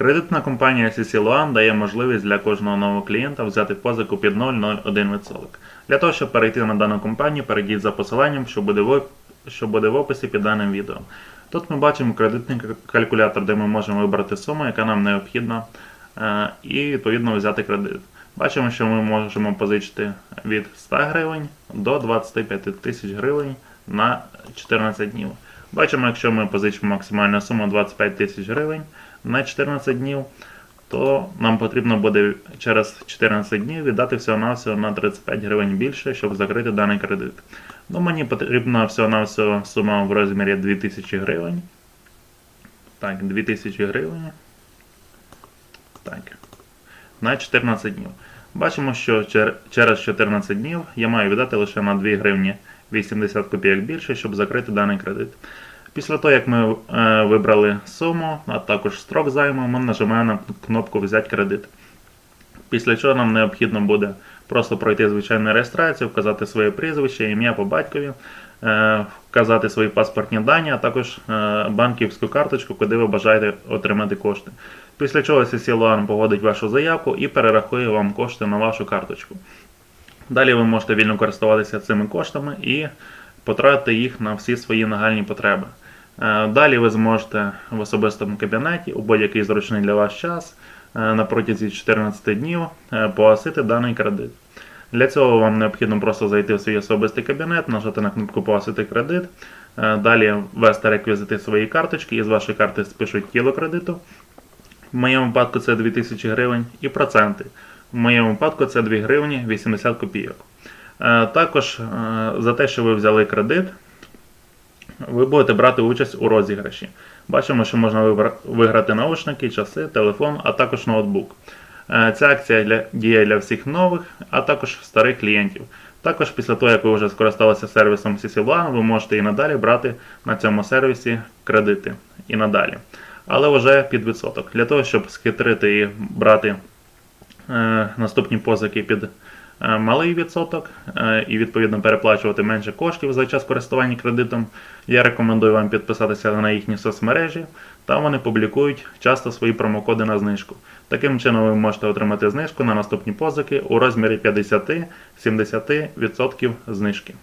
Кредитна компанія CC Loan дає можливість для кожного нового клієнта взяти позику під 0,01%. Для того, щоб перейти на дану компанію, перейдіть за посиланням, що буде в, описі під даним відео. Тут ми бачимо кредитний калькулятор, де ми можемо вибрати суму, яка нам необхідна, е, і відповідно взяти кредит. Бачимо, що ми можемо позичити від 100 гривень до 25 тисяч гривень на 14 днів. Бачимо, якщо ми позичимо максимальну суму 25 тисяч гривень на 14 днів, то нам потрібно буде через 14 днів віддати всього-навсього на 35 гривень більше, щоб закрити даний кредит. Ну, мені потрібна всього-навсього сума в розмірі 2000 гривень. Так, 2000 гривень. Так. На 14 днів. Бачимо, що чер- через 14 днів я маю віддати лише на 2 гривні 80 копійок більше, щоб закрити даний кредит. Після того, як ми е, вибрали суму, а також строк займу, ми нажимаємо на кнопку Взяти кредит. Після чого нам необхідно буде просто пройти звичайну реєстрацію, вказати своє прізвище, ім'я по батькові, е, вказати свої паспортні дані, а також е, банківську карточку, куди ви бажаєте отримати кошти. Після чого CC погодить вашу заявку і перерахує вам кошти на вашу карточку. Далі ви можете вільно користуватися цими коштами і потратити їх на всі свої нагальні потреби. Е, Далі ви зможете в особистому кабінеті у будь-який зручний для вас час е, на протязі 14 днів е, погасити даний кредит. Для цього вам необхідно просто зайти в свій особистий кабінет, нажати на кнопку Погасити кредит, далі ввести реквізити своєї карточки і з вашої карти спишуть тіло кредиту. В моєму випадку це 2000 гривень і проценти. В моєму випадку це 2 гривні 80 копійок. Також за те, що ви взяли кредит, ви будете брати участь у розіграші. Бачимо, що можна виграти наушники, часи, телефон, а також ноутбук. Е, Ця акція діє для всіх нових, а також старих клієнтів. Також після того, як ви вже скористалися сервісом CCBank, ви можете і надалі брати на цьому сервісі кредити. І надалі. Але вже під відсоток. Для того, щоб схитрити і брати е, наступні позики під малий відсоток е, і відповідно переплачувати менше коштів за час користування кредитом, я рекомендую вам підписатися на їхні соцмережі. Там вони публікують часто свої промокоди на знижку. Таким чином ви можете отримати знижку на наступні позики у розмірі 50-70% знижки.